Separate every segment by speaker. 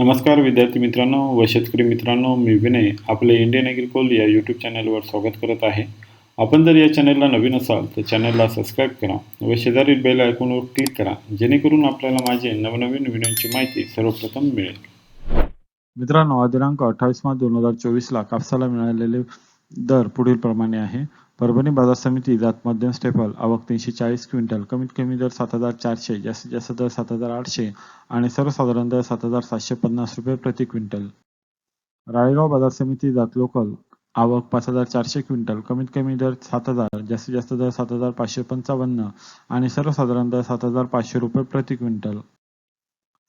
Speaker 1: नमस्कार विद्यार्थी मित्रांनो व शेतकरी मित्रांनो मी विनय आपले इंडियन ॲग्रिकोल या यूट्यूब चॅनलवर स्वागत करत आहे. आपण जर या चॅनलला नवीन असाल तर चॅनलला सबस्क्राईब करा व शेजारील बेल आयकॉनवर क्लिक करा जेणेकरून आपल्याला माझे नवनवीन व्हिडिओची माहिती सर्वप्रथम मिळेल.
Speaker 2: मित्रांनो दिनांक अठ्ठावीस मार्च दोन हजार चोवीसला कापसाला मिळालेले दर पुढील प्रमाणे आहे. परभणी बाजार समिती जात मध्यम स्टेपल आवक तीनशे चाळीस क्विंटल कमीत कमी दर सात हजार चारशे जास्तीत जास्त दर सात हजार आठशे आणि सर्वसाधारण दर सात हजार सातशे पन्नास रुपये प्रति क्विंटल. राळेगाव बाजार समिती जात लोकल आवक पाच हजार चारशे क्विंटल कमीत कमी दर सात हजार जास्तीत जास्त दर सात हजार पाचशे पंचावन्न आणि सर्वसाधारण दर सात हजार पाचशे रुपये प्रति क्विंटल.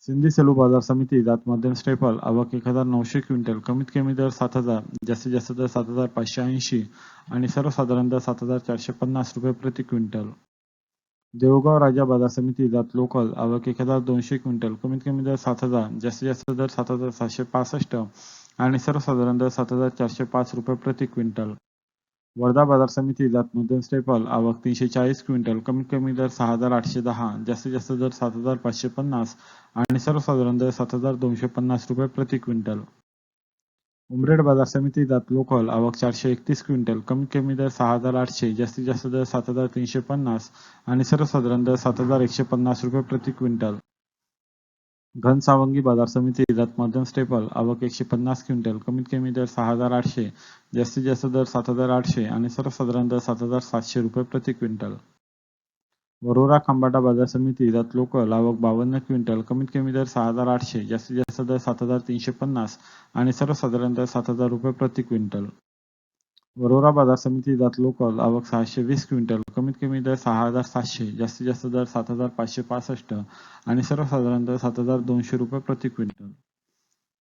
Speaker 2: सिंधी सेलू बाजार समिती जात मध्यम स्टेपल आवक एक हजार नऊशे क्विंटल. कमीत कमी दर सात हजार जास्तीत जास्त दर सात हजार पाचशे ऐंशी आणि सर्वसाधारण दर सात हजार चारशे पन्नास रुपये प्रति क्विंटल. देवगाव राजा बाजार समिती जात लोकल आवक एक हजार दोनशे क्विंटल. कमीत कमी दर सात हजार जास्तीत जास्त दर सात हजार सातशे पासष्ट आणि सर्वसाधारण दर सात हजार चारशे पाच रुपये प्रति क्विंटल. वर्धा बाजार समिती जात मध्यम स्टेपल आवक तीनशे चाळीस क्विंटल कमीत कमी दर सहा हजार आठशे दहा जास्तीत जास्त दर सात हजार पाचशे पन्नास आणि सर्वसाधारण दर सात हजार दोनशे पन्नास रुपये प्रति क्विंटल उमरेड बाजार समिती जात लोकल आवक चारशे एकतीस क्विंटल कमीत कमी दर सहा हजार आठशे जास्तीत जास्त दर सात हजार तीनशे पन्नास आणि सर्वसाधारण दर सात हजार एकशे पन्नास रुपये प्रति क्विंटल घनसावंगी बाजार समिती जात मध्यम स्टेपल आवक एकशे पन्नास क्विंटल कमीत कमी दर सहा हजार आठशे जास्तीत जास्त दर सात हजार आठशे आणि सर्वसाधारण दर सात हजार सातशे रुपये प्रति क्विंटल. वरोरा खंबाटा बाजार समिती जात लोकल आवक बावन्न क्विंटल कमीत कमी दर सहा हजार आठशे जास्तीत जास्त दर सात हजार तीनशे पन्नास आणि सर्वसाधारण दर सात हजार रुपये प्रति क्विंटल. वरोरा बाजार समिती जात लोकल आवक सहाशे वीस क्विंटल कमीत कमी दर सहा हजार सातशे जास्तीत जास्त दर सात हजार पाचशे पासष्ट आणि सर्वसाधारण दर सात हजार दोनशे रुपये प्रति क्विंटल.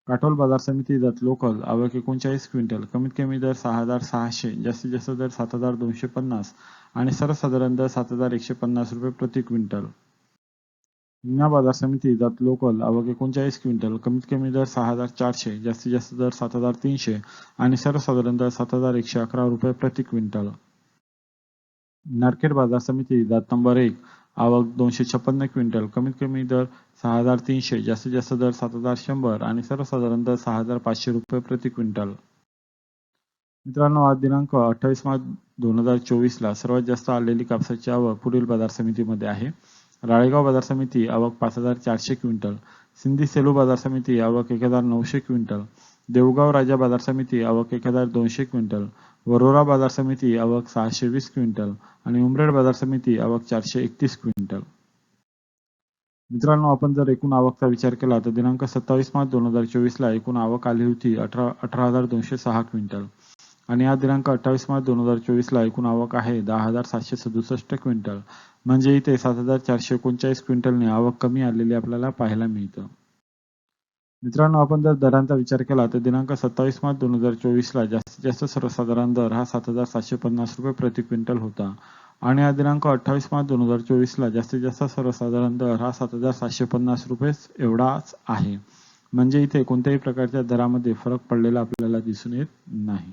Speaker 2: काटोल बाजार समिती जात लोकल आवक एकोणचाळीस क्विंटल कमीत कमी दर सहा हजार सहाशे जास्तीत जास्त दर सात हजार दोनशे पन्नास आणि सर्वसाधारण दर सात हजार एकशे पन्नास रुपये प्रति क्विंटल. हिंगणा बाजार समिती जात लोकल आवक एकोणचाळीस क्विंटल कमीत कमी दर सहा हजार चारशे जास्तीत जास्त दर सात हजार तीनशे आणि सर्वसाधारण दर सात हजार एकशे अकरा रुपये प्रति क्विंटल. नारखेड बाजार समिती जात नंबर एक आवक दोनशे छप्पन्न क्विंटल कमीत कमी दर सहा हजार तीनशे जास्तीत जास्त दर सात हजार शंभर आणि सर्वसाधारण दर सहा हजार पाचशे रुपये प्रति क्विंटल. मित्रांनो आज दिनांक अठ्ठावीस मार्च दोन हजार चोवीसला सर्वात जास्त आलेली कापसाची आवक पुढील बाजार समितीमध्ये आहे. राळेगाव बाजार समिती आवक पाच हजार चारशे क्विंटल. सिंधी सेलू बाजार समिती आवक एक हजार नऊशे क्विंटल. देवगाव राजा बाजार समिती आवक एक हजार दोनशे क्विंटल. वरोरा बाजार समिती आवक सहाशे वीस क्विंटल. आणि उमरेड बाजार समिती आवक चारशे एकतीस क्विंटल. मित्रांनो आपण जर एकूण आवकचा विचार केला तर दिनांक सत्तावीस मार्च दोन हजार चोवीसला एकूण आवक आली होती अठरा अठरा हजार दोनशे सहा क्विंटल. आणि आज दिनांक अठ्ठावीस मार्च दोन हजार चोवीसला एकूण आवक आहे. दहा हजार सातशे सदुसष्ट क्विंटल. म्हणजे इथे सात हजार चारशे एकोणचाळीस क्विंटलने आवक कमी आलेली आपल्याला पाहायला मिळतं. मित्रांनो आपण जर दरांचा विचार केला तर दिनांक सत्तावीस मार्च दोन हजार चोवीसला जास्तीत जास्त सर्वसाधारण दर हा सात हजार सातशे पन्नास रुपये प्रति क्विंटल होता. आणि या दिनांक अठ्ठावीस मार्च दोन हजार चोवीसला जास्तीत जास्त सर्वसाधारण दर हा सात हजार सातशे पन्नास रुपये एवढाच आहे. म्हणजे इथे कोणत्याही प्रकारच्या दरामध्ये फरक पडलेला आपल्याला दिसून येत नाही.